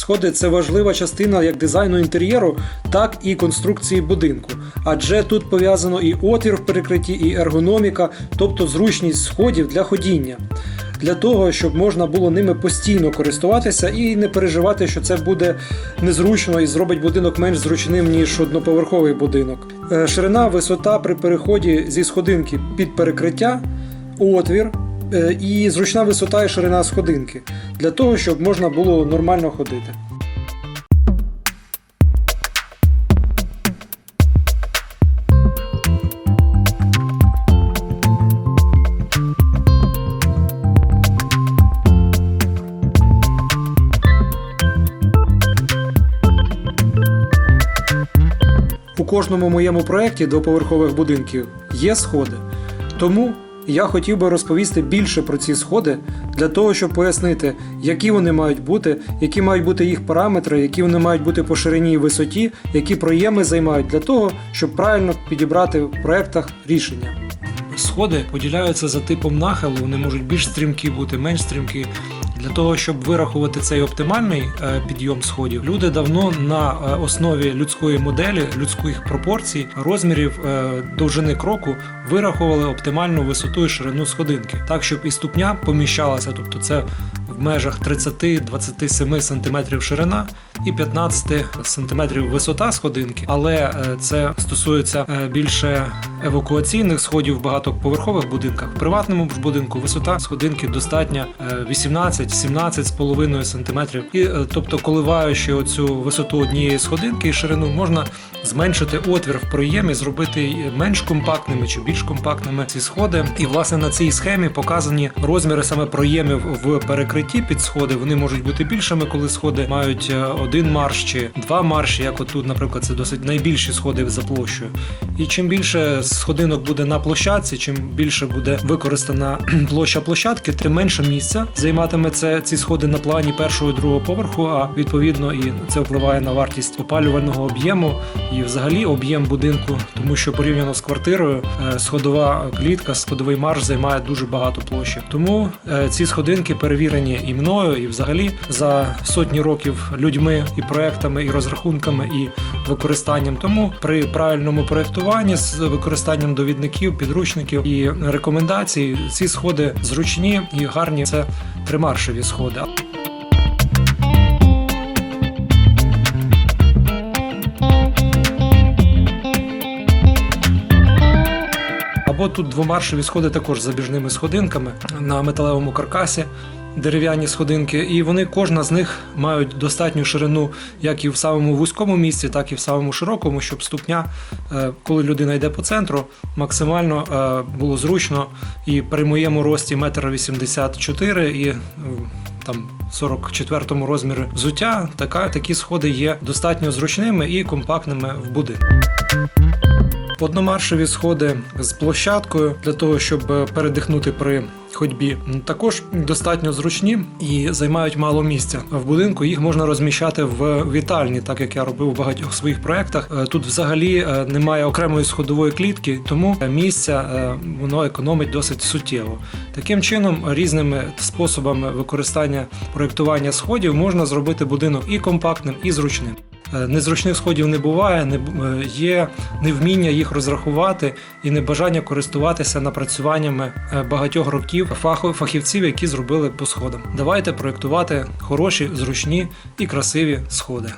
Сходи це важлива частина як дизайну інтер'єру, так і конструкції будинку. Адже тут пов'язано і отвір в перекритті, і ергономіка, тобто зручність сходів для ходіння. Для того, щоб можна було ними постійно користуватися і не переживати, що це буде незручно і зробить будинок менш зручним, ніж одноповерховий будинок. Е, Ширина, висота при переході зі сходинки під перекриття, отвір і зручна висота і ширина сходинки для того, щоб можна було нормально ходити. У кожному моєму проєкті двоповерхових будинків є сходи. Тому я хотів би розповісти більше про ці сходи для того, щоб пояснити, які вони мають бути, які мають бути їх параметри, які вони мають бути по ширині і висоті, які проєми займають для того, щоб правильно підібрати в проєктах рішення. Сходи поділяються за типом нахилу, вони можуть більш стрімкі бути, менш стрімкі. Для того, щоб вирахувати цей оптимальний е, підйом сходів, люди давно на е, основі людської моделі, людських пропорцій, розмірів е, довжини кроку вирахували оптимальну висоту і ширину сходинки, так щоб і ступня поміщалася, тобто це в межах 30-27 см ширина і 15 см висота сходинки, але це стосується більше евакуаційних сходів в багатоповерхових будинках. В приватному ж будинку висота сходинки достатня е, 18-17,5 см. І е, тобто, коливаючи оцю висоту однієї сходинки і ширину, можна зменшити отвір в проємі, зробити менш компактними чи більш компактними ці сходи. І власне на цій схемі показані розміри саме проємів в перекритті під сходи. Вони можуть бути більшими, коли сходи мають е, один марш чи два марші, як отут, наприклад, це досить найбільші сходи за площею. І чим більше сходинок буде на площадці, чим більше буде використана площа площадки, тим менше місця займатиме це ці сходи на плані першого і другого поверху. А відповідно і це впливає на вартість опалювального об'єму і взагалі об'єм будинку, тому що порівняно з квартирою е, сходова клітка, сходовий марш займає дуже багато площі. Тому е, ці сходинки перевірені і мною, і взагалі за сотні років людьми і проектами, і розрахунками, і використанням. Тому при правильному проектуванні з використанням довідників, підручників і рекомендацій ці сходи зручні і гарні. Це тримаршеві сходи. Або тут двомаршеві сходи також з забіжними сходинками на металевому каркасі. Дерев'яні сходинки, і вони кожна з них мають достатню ширину як і в самому вузькому місці, так і в самому широкому, щоб ступня, е, коли людина йде по центру, максимально е, було зручно. І при моєму рості 1,84 м і е, там 44 розмірі взуття, така, такі сходи є достатньо зручними і компактними в будинку. Одномаршеві сходи з площадкою для того, щоб е, передихнути при ходьбі, також достатньо зручні і займають мало місця. В будинку їх можна розміщати в вітальні, так як я робив в багатьох своїх проєктах. Е, Тут взагалі е, немає окремої сходової клітки, тому місця воно економить досить суттєво. Таким чином, різними способами використання проєктування сходів можна зробити будинок і компактним, і зручним. Е, Незручних сходів не буває, не е, є невміння їх розрахувати і небажання користуватися напрацюваннями е, багатьох років фахівців, які зробили по сходам. Давайте проєктувати хороші, зручні і красиві сходи.